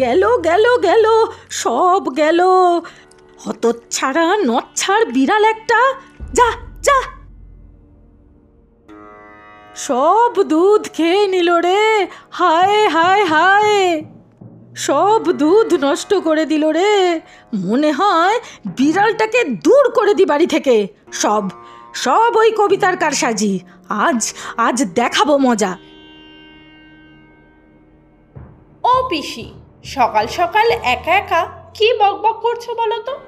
গেল গেল গেল, সব গেল। হতচ্ছাড়া নচ্ছাড় বিড়াল একটা, যা যা। সব দুধ খেয়ে নিল রে, হায় হায় হায়। সব দুধ নষ্ট করে দিল রে, মনে হয় বিড়ালটাকে দূর করে দি বাড়ি থেকে। সব সব ওই কবিতার কারসাজি, আজ আজ দেখাবো মজা। ও পিসি সকাল সকাল একা একা কি বকবক করছ বলো তো?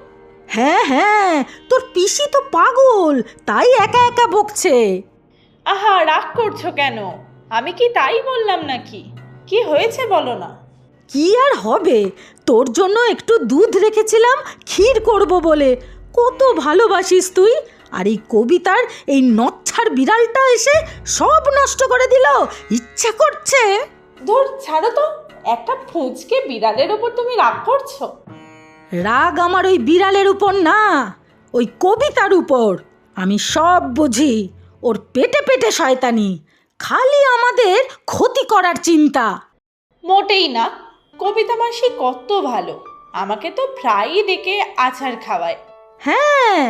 হ্যাঁ হ্যাঁ তোর পিসি তো পাগল তাই একা একা বকছে। আহা রাগ করছ কেন? আমি কি তাই বললাম নাকি? কি হয়েছে বলো না। কি আর হবে? তোর জন্য একটু দুধ রেখেছিলাম ক্ষীর করব বলে। কত ভালোবাসিস তুই? আর এই কবিতার এই নচ্ছার বিড়ালটা এসে সব নষ্ট করে দিল। ইচ্ছে করছে? ধর ছাড়ো তো। একটা ফুচকে বিড়ালের উপর তুমি রাগ করছ? রাগ আমার ওই বিড়ালের উপর না ওই কবিতার উপর। আমি সব বুঝি ওর পেটে পেটে শয়তানি খালি আমাদের ক্ষতি করার চিন্তা। মোটেই না কবিতা মাসি কত ভালো আমাকে তো প্রায়ই ডেকে আচার খাওয়ায়। হ্যাঁ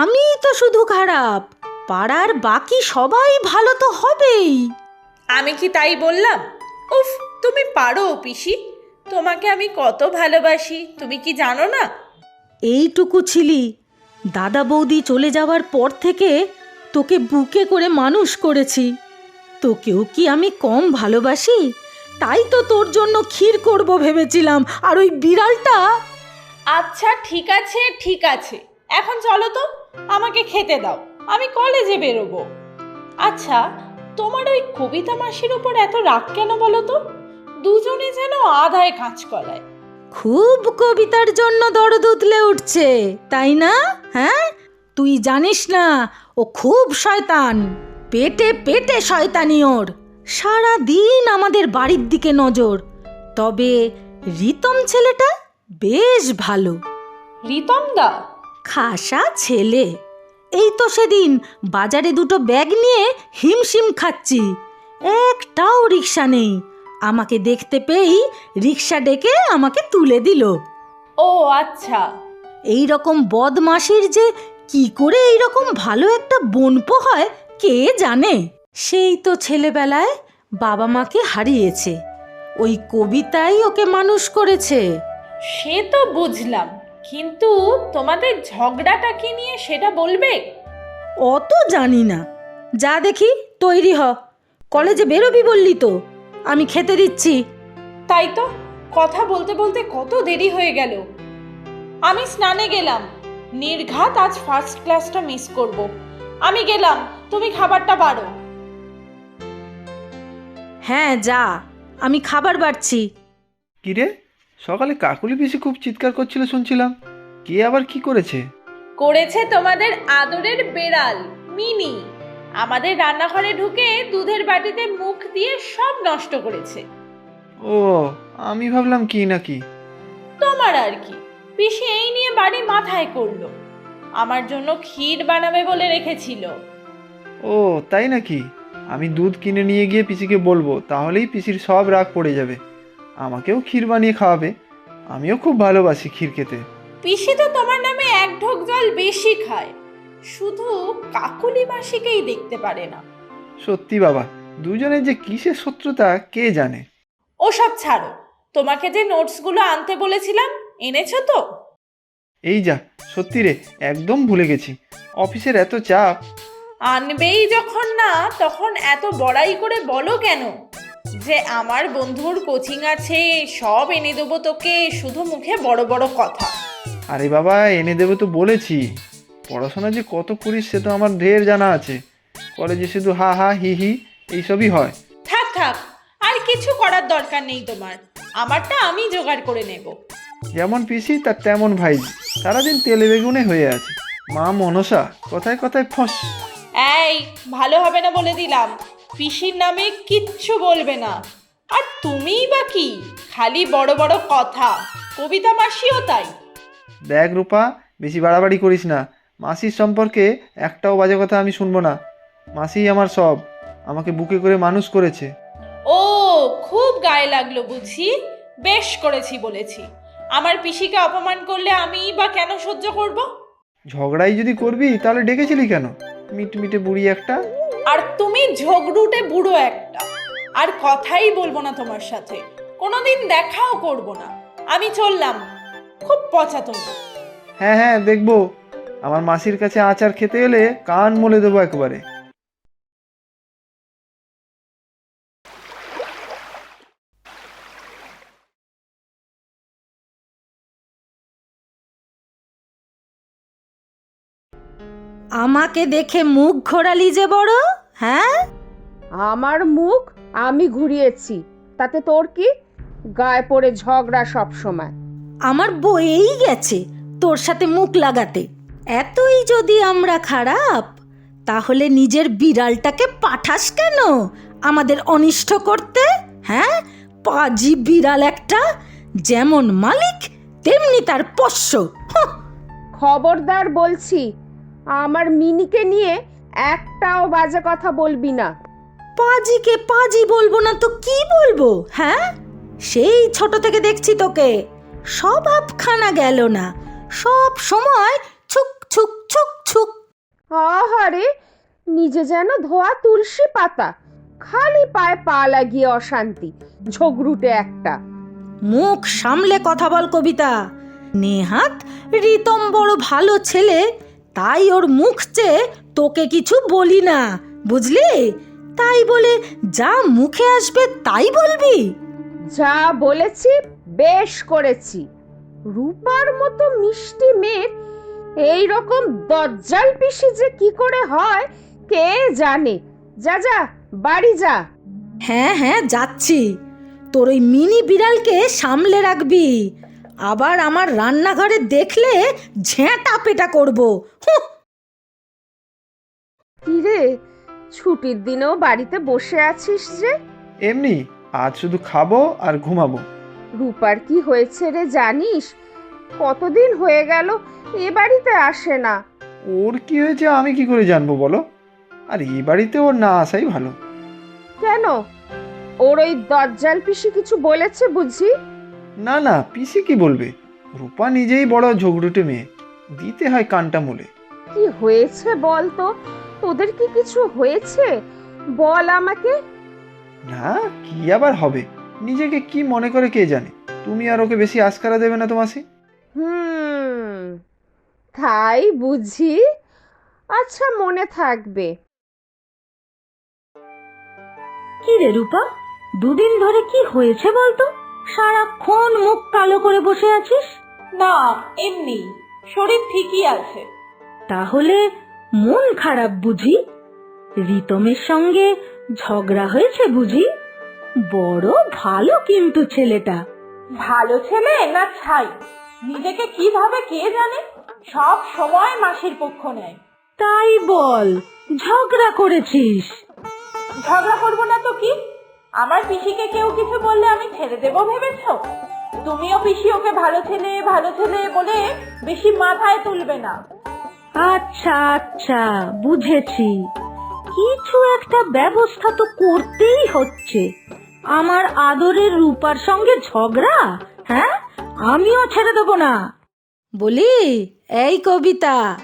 আমি তো শুধু খারাপ পাড়ার বাকি সবাই ভালো তো হবেই। আমি কি তাই বললাম? উফ তুমি পারো পিসি। তোমাকে আমি কত ভালোবাসি তুমি কি জানো না? এইটুকু ছিলি। দাদা বৌদি চলে যাওয়ার পর থেকে তোকে বুকে করে মানুষ করেছি। তোকেও কি আমি কম ভালোবাসি? তাই তো তোর জন্য ক্ষীর করব ভেবেছিলাম। আর ওই বিড়ালটা? আচ্ছা ঠিক আছে ঠিক আছে। এখন চলো তো আমাকে খেতে দাও। আমি কলেজে বেরোবো। আচ্ছা তোমার ওই কবিতা মাসির উপর এত রাগ কেন বলো তো? দুজনে যেন আধায় কাজ করায়। খুব কবিতার জন্য দরদ উতলে উঠছে তাই না? হ্যাঁ? তুই জানিস না ও খুব শয়তান। পেটে পেটে শয়তানি ওর। সারা দিন আমাদের বাড়ির দিকে নজর। তবে রিতম ছেলেটা বেশ ভালো। রিতম দা? খাসা ছেলে। এই তো সেদিন বাজারে দুটো ব্যাগ নিয়ে হিমশিম খাচ্ছি। একটাও রিক্সা নেই। আমাকে দেখতে পেয়েই রিক্সা ডেকে আমাকে তুলে দিল। ও আচ্ছা। এই রকম বদমাসির যে কি করে এই রকম ভালো একটা বনপো হয় কে জানে? সেই তো ছেলেবেলায় বাবা মাকে হারিয়েছে। ওই কবিতাই ওকে মানুষ করেছে। সে তো বুঝলাম কিন্তু তোমাদের ঝগড়াটা কি নিয়ে সেটা বলবে? অত জানি না। যা দেখি তৈরি হ। কলেজে বেরোবি বললি তো। আমি খেতে দিচ্ছি। তাই তো কথা বলতে বলতে কত দেরি হয়ে গেল। আমি স্নানে গেলাম। নির্ঘাত আজ ফার্স্ট ক্লাসটা মিস করব। আমি গেলাম তুমি খাবারটা বাড়ো। হ্যাঁ যা আমি খাবার বাড়ছি। কিরে সকালে কাকুলি পিসি খুব চিৎকার করছিল শুনছিলাম। কে আবার কি করেছে? করেছে তোমাদের আদরের বেড়াল মিনি আমাদের রান্নাঘরে ঢুকে দুধের বাটিতে মুখ দিয়ে সব নষ্ট করেছে। ও আমি ভাবলাম কি নাকি তোমার আর কি? পিসি এই নিয়ে বাড়ি মাথায় করল। আমার জন্য ক্ষীর বানাবে বলে রেখেছিল। ও তাই নাকি? আমি দুধ কিনে নিয়ে গিয়ে পিসিকে বলব তাহলেই পিসির সব রাগ পড়ে যাবে। আমাকেও ক্ষীর বানিয়ে খাওয়াবে। আমিও খুব ভালোবাসি ক্ষীর খেতে। পিসি তো তোমার নামে এক ঢোক জল বেশি খায়। শুধু কাকলি মাসিকেই দেখতে পারে না। সত্যি বাবা দুজনের যে কিসের শত্রুতা কে জানে? ওসব ছাড়ো তোমাকে যে নোটসগুলো আনতে বলেছিলাম এনেছো তো? এই যা সত্যি রে একদম ভুলে গেছি। অফিসের এত চাপ। আনবেই যখন না তখন এত বড়াই করে বলো কেন? যে আমার বন্ধুর কোচিং আছে সব এনে দেবো তোকে শুধু মুখে বড় বড় কথা। আরে বাবা এনে দেবে তো বলেছি। পড়াশোনা যে কত করিস সে তো আমার ঢের জানা আছে। কলেজে শুধু হা হা হি হি এইসবই হয়। থাক থাক আর কিছু করার দরকার নেই তোমার। আমারটা আমি জোগাড় করে নেব। যেমন পিসি তার তেমন ভাই। সারাদিন তেলে বেগুনে হয়ে আছে। মা মনসা কথায় কথায় ফস। এই ভালো হবে না বলে দিলাম। পিসির নামে কিচ্ছু বলবে না। আর তুমিই বা কি? খালি বড় বড় কথা। কবিতা মাসিও তাই। দেখ রূপা বেশি বাড়াবাড়ি করিস না। মাসির সম্পর্কে একটাও বাজে কথা আমি শুনব না। মাসিই আমার সব। আমাকে বুকে করে মানুষ করেছে। ও খুব গায়ে লাগল বুঝি। বেশ করেছি বলেছি। আমার পিসিকে অপমান করলে আমি বা কেন সহ্য করব? ঝগড়াই যদি করবি তাহলে ডেকেছিলি কেন? মিটমিটে বুড়ি একটা। আর তুমি ঝগড়ুটে বুড়ো একটা। আর কথাই বলব না তোমার সাথে। কোনোদিন দেখাও করব না। আমি চললাম। খুব পচা তুমি হ্যাঁ হ্যাঁ দেখব। আমার মাসির কাছে আচার খেতে এলে কান মলে দেবো একবারে। আমাকে দেখে মুখ ঘোরালি যে বড় হ্যাঁ? আমার মুখ আমি ঘুরিয়েছি তাতে তোর কি? গায়ে পড়ে ঝগড়া সব সময় আমার বয়েই গেছে তোর সাথে মুখ লাগাতে। এতই যদি আমরা খারাপ তাহলে নিজের বিড়ালটাকে পাঠাস কেন? আমাদের অনিষ্ট করতে? হ্যাঁ? পাজি বিড়াল একটা যেমন মালিক তেমনি তার পোষ্য। খবরদার বলছি আমার মিনিকে নিয়ে একটাও বাজে কথা বলবি না। পাজিকে পাজি বলব না তো কি বলব? হ্যাঁ? সেই ছোট থেকে দেখছি তোকে। স্বভাবখানা গেল না। সব সময় ছুক ছুক ছুক। আহারে নিজে যেন ধোয়া তুলসী পাতা। খালি পায়ে পা লাগিয়ে অশান্তি ঝগড়ুটে একটা। মুখ সামলে কথা বল কবিতা। নেহাত রিতম বড় ভালো ছেলে তাই ওর মুখ চেয়ে তোকে কিছু বলি না বুঝলি? তাই বলে যা মুখে আসবে তাই বলবি। যা বলেছি বেশ করেছি। রূপার মতো মিষ্টি মেয়ের এই রকম দজ্জাল পিসি যে কি করে হয় কে জানে? যা যা বাড়ি যা। হ্যাঁ হ্যাঁ যাচ্ছি। তোর ওই মিনি বিড়ালকে সামলে রাখবি। আবার আমার রান্নাঘরে দেখলে ঝেঁটা পেটা করব। হুঁ, কিরে ছুটির দিনেও বাড়িতে বসে আছিস যে? এমনি আজ শুধু খাব আর ঘুমাবো। রূপার কি হয়েছে রে জানিস? কতদিন হয়ে গেল এ বাড়িতে আসে না। ওর কি হয়েছে আমি কি করে জানব বলো? আর এই বাড়িতে ওর না আসাই ভালো। কেন? ওর ওই দজ্জাল পিসি কিছু বলেছে বুঝি? না না পিসি কি বলবে? রূপা নিজেই বড় ঝগড়ুটে মেয়ে। দিতে হয় কানটা মূলে। কি হয়েছে বল তো? তোদের কি কিছু হয়েছে? বল আমাকে। না কি আবার হবে? নিজেকে কি মনে করে কে জানে? তুমি আর ওকে বেশি আস্কারা দেবে না তো মাসি হুম তাই বুঝি? আচ্ছা মনে থাকবে। কি রে রূপা দুদিন ধরে কি হয়েছে বলতো? সারাক্ষণ মুখ কালো করে বসে আছিস? না এমনি শরীর ঠিকই আছে। তাহলে মন খারাপ বুঝি? রিতমের সঙ্গে ঝগড়া হয়েছে বুঝি? বড় ভালো কিন্তু ছেলেটা। ভালো ছেলে না ছাই? নিজেকে কীভাবে কে জানে? সব সময় মাসির পক্ষ নেয়। তাই বল ঝগড়া করেছিস। ঝগড়া করব না তো কি? আমার পিসিকে কেউ কিছু বললে আমি ছেড়ে দেবো ভেবেছ? তুমিও পিসি ওকে ভালো ছেলে ভালো ছেলে বলে বেশি মাথায় তুলবে না। আচ্ছা আচ্ছা বুঝেছি। কিছু একটা ব্যবস্থা তো করতেই হচ্ছে। আমার আদরের রূপার সঙ্গে ঝগড়া হ্যাঁ? আমিও ছেড়ে দেবো না। বলি এই কবিতা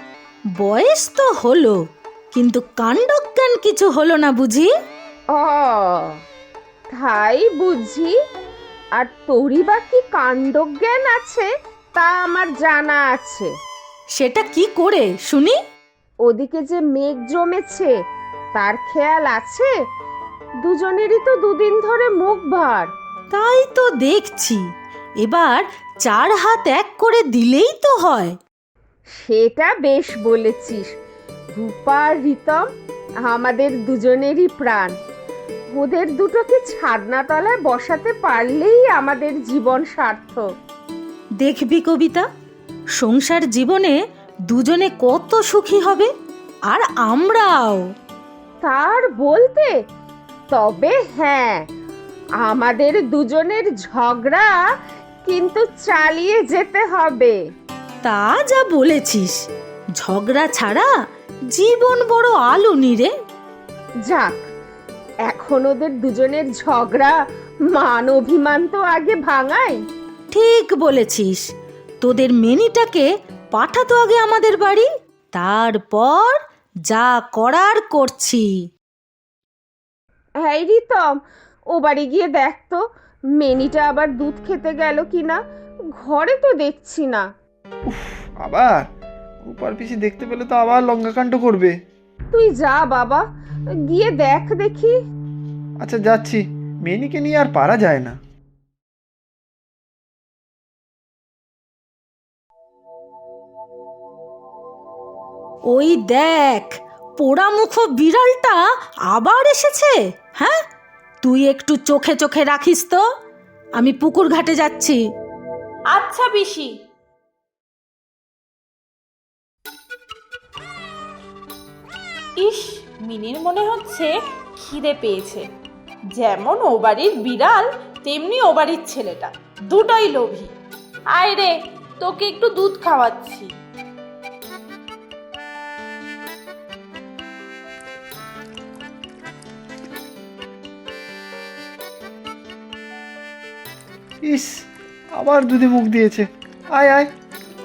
বয়স তো হলো কিন্তু কাণ্ডজ্ঞান কিছু হলো না বুঝি? ও তাই বুঝি। আর তোরই বা কি কাণ্ডজ্ঞান আছে তা আমার জানা আছে। সেটা কি করে শুনি? ওদিকে যে মেঘ জমেছে তার খেয়াল আছে? দুজনেরই তো দুদিন ধরে মুখ ভার। তাই তো দেখছি। এবার চার হাত এক করে দিলেই তো হয়। সেটা বেশ বলেছিস। রূপা আর রিতম আমাদের দুজনেরই প্রাণ। ওদের দুটোকে ছাদনা তলায় বসাতে পারলেই আমাদের জীবন সার্থক। দেখবি কবিতা সংসার জীবনে দুজনে কত সুখী হবে আর আমরাও। তার বলতে তবে হ্যাঁ আমাদের দুজনের ঝগড়া কিন্তু চালিয়ে যেতে হবে। তা যা বলেছিস। ঝগড়া ছাড়া জীবন বড় আলো রে। যাক এখন ওদের দুজনের ঝগড়া মান অভিমান তো আগে ভাঙাই ঠিক বলেছিস। তোদের মেনিটাকে পাঠাতো আগে আমাদের বাড়ি তারপর যা করার করছি। হ্যাঁ রিতম ও বাড়ি গিয়ে দেখ তো মেনিটা আবার দুধ খেতে গেল কিনা? ঘরে তো দেখছি না। আবার? রূপার পিসি দেখতে পেলে তো আবার লঙ্কাকাণ্ড করবে। তুই যা বাবা গিয়ে দেখ দেখি। আচ্ছা যাচ্ছি। মেনিকে নিয়ে আর পারা যায় না। ওই দেখ পোড়ামুখ বিড়ালটা আবার এসেছে হ্যাঁ? তুই একটু চোখে চোখে রাখিস তো। আমি পুকুর ঘাটে যাচ্ছি। আচ্ছা পিসি। ইস, মিনির মনে হচ্ছে খিদে পেয়েছে। যেমন ও বাড়ির বিড়াল, তেমনি ও বাড়ির ছেলেটা। দুটোই লোভী। আয় রে, তোকে একটু দুধ খাওয়াচ্ছি। ইস আবার দুধে মুখ দিয়েছে। আয় আয়।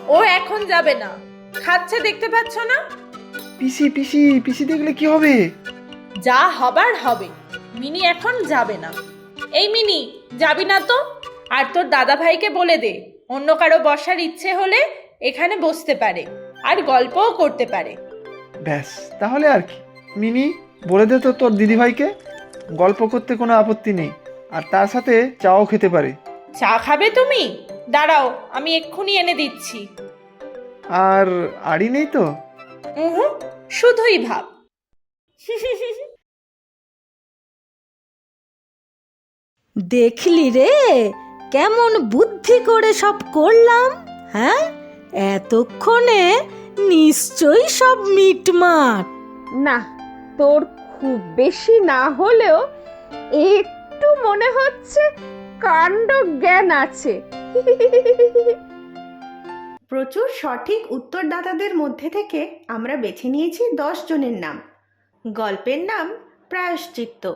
ও এখন যাবে না। খাচ্ছে দেখতে পাচ্ছ না? পিসি পিসি পিসি দেখলে কি হবে? যা হবার হবে। মিনি এখন যাবে না। এই মিনি যাবি না তো? আর তোর দাদা ভাইকে বলে দে অন্য কারও বসার ইচ্ছে হলে এখানে বসতে পারে আর গল্পও করতে পারে। ব্যাস তাহলে আর কি। মিনি বলে দে তো তোর দিদিভাইকে গল্প করতে কোনো আপত্তি নেই আর তার সাথে চাও খেতে পারে। চা খাবে তুমি? দাঁড়াও আমি এক্ষুনি এনে দিচ্ছি। আর আড়ি নেই তো? উহু শুধুই ভাব। দেখলি রে কেমন বুদ্ধি করে সব করলাম হ্যাঁ? এতক্ষণে নিশ্চয়ই সব মিটমাট। না তোর খুব বেশি না হলেও একটু মনে হচ্ছে কাণ্ড জ্ঞান আছে। প্রচুর সঠিক উত্তরদাতাদের মধ্যে থেকে আমরা বেছে নিয়েছি দশ জনের নাম। গল্পের নাম প্রায়শ্চিত্ত।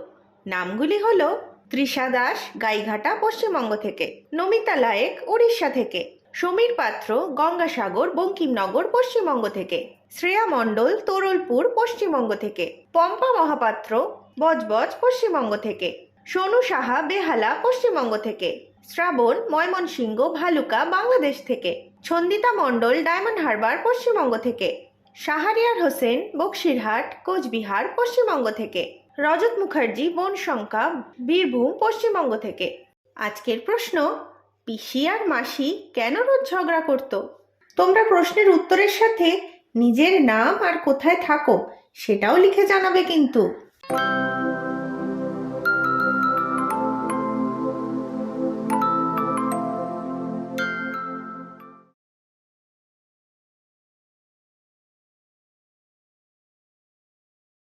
নামগুলি হল তৃষা দাস, গাইঘাটা, পশ্চিমবঙ্গ থেকে, নমিতা লায়েক উড়িষ্যা থেকে, সমীর পাত্র, গঙ্গাসাগর, বঙ্কিমনগর, পশ্চিমবঙ্গ থেকে, শ্রেয়া মণ্ডল, তরলপুর, পশ্চিমবঙ্গ থেকে, পম্পা মহাপাত্র, বজবজ, পশ্চিমবঙ্গ থেকে সোনু সাহা, বেহালা, পশ্চিমবঙ্গ থেকে। শ্রাবণ, ময়মনসিংহ, ভালুকা, বাংলাদেশ থেকে। ছন্দিতা মণ্ডল, ডায়মন্ড হারবার, পশ্চিমবঙ্গ থেকে। শাহরিয়ার হোসেন, বক্সিরহাট, কোচবিহার, পশ্চিমবঙ্গ থেকে। রজত মুখার্জি, বনশঙ্কা, বীরভূম, পশ্চিমবঙ্গ থেকে। আজকের প্রশ্ন, পিসি আর মাসি কেন রোজ ঝগড়া করত? তোমরা প্রশ্নের উত্তরের সাথে নিজের নাম আর কোথায় থাকো সেটাও লিখে জানাবে কিন্তু।